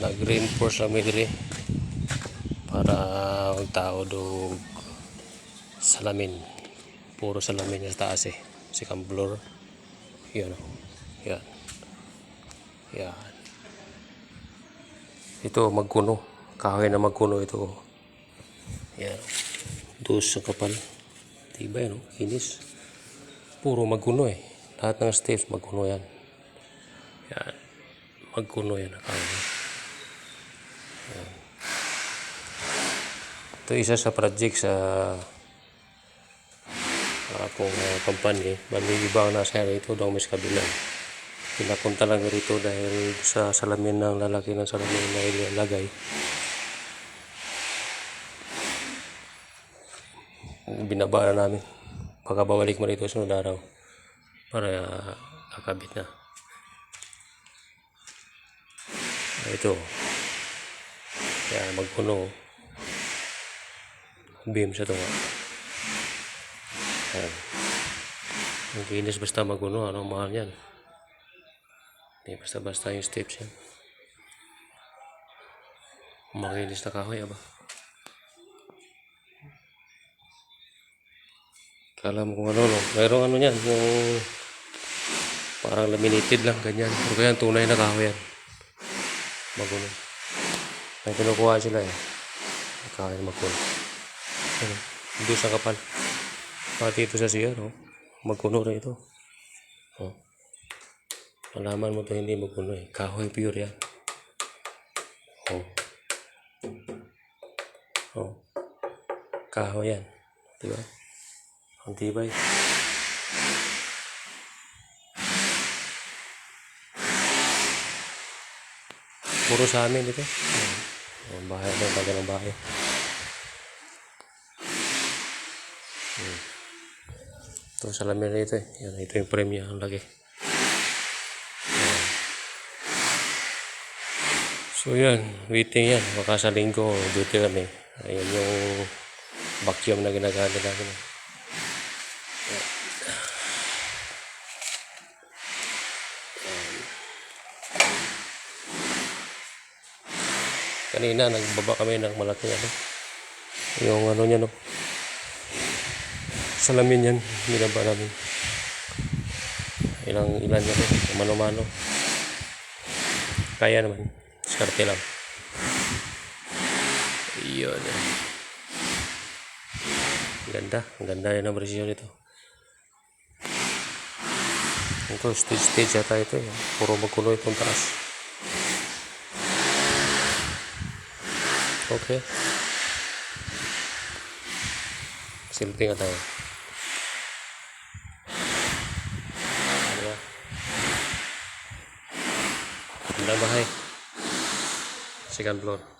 nag-reinforce may diri para ang tao salamin. Puro salamin sa taas eh. Second floor yan oh. yan yan ito magkuno. Kahoy na magkuno ito. Yan dos sa kapal. Tibay no? Kinis. Puro magkuno eh. Lahat ng steps magkuno yan. Yan magkuno yan ang kahoy ito isa sa project sa akong uh, company. Bali ibang nasa rito daw mas kabilang pinapunta lang rito dahil sa salamin ng lalaki ng salamin na ilalagay binaba na namin. Pagkabawalik mo rito sunod araw para uh, kakabit na. Ito. Kaya magpuno beam sa tunga Ayan. Ang kinis basta maguno, ano mahal yan. Hindi basta-basta yung steps yan. Makinis na kahoy, aba. Kala mo kung ano, no? Mayroong ano yan, yung parang laminated lang, ganyan. Pero kaya tunay na kahoy yan. Maguno. May kinukuha sila eh. Kahoy na maguno. Ano? Doon sa kapal. Pati ito sa siya, no? Magkuno rin ito. Oh. Malaman mo to hindi magkuno eh. Kahoy pure yan. Oh. Oh. Kahoy yan. Diba? Ang tibay. Puro sa amin ito. Oh. Ang bahay, tagal ng bahay. Ito sa lamin rito eh. Yan, ito yung premium ang. Yan. So yan, waiting yan. Baka sa linggo, duty kami. Ayan yung vacuum na ginagamit namin. Kanina, nagbaba kami ng malaki ano. Yung ano niya no salamin yan. Binaba namin. Ilang ilan yan? Eh mano-mano. Kaya naman. Skarte lang. Yun. Ganda. Ang ganda rin ang presisyon nito. Ito stage stage yata ito eh. Puro magkulo itong taas. Okay. Silting nga tayo Ganda bahay. Second floor.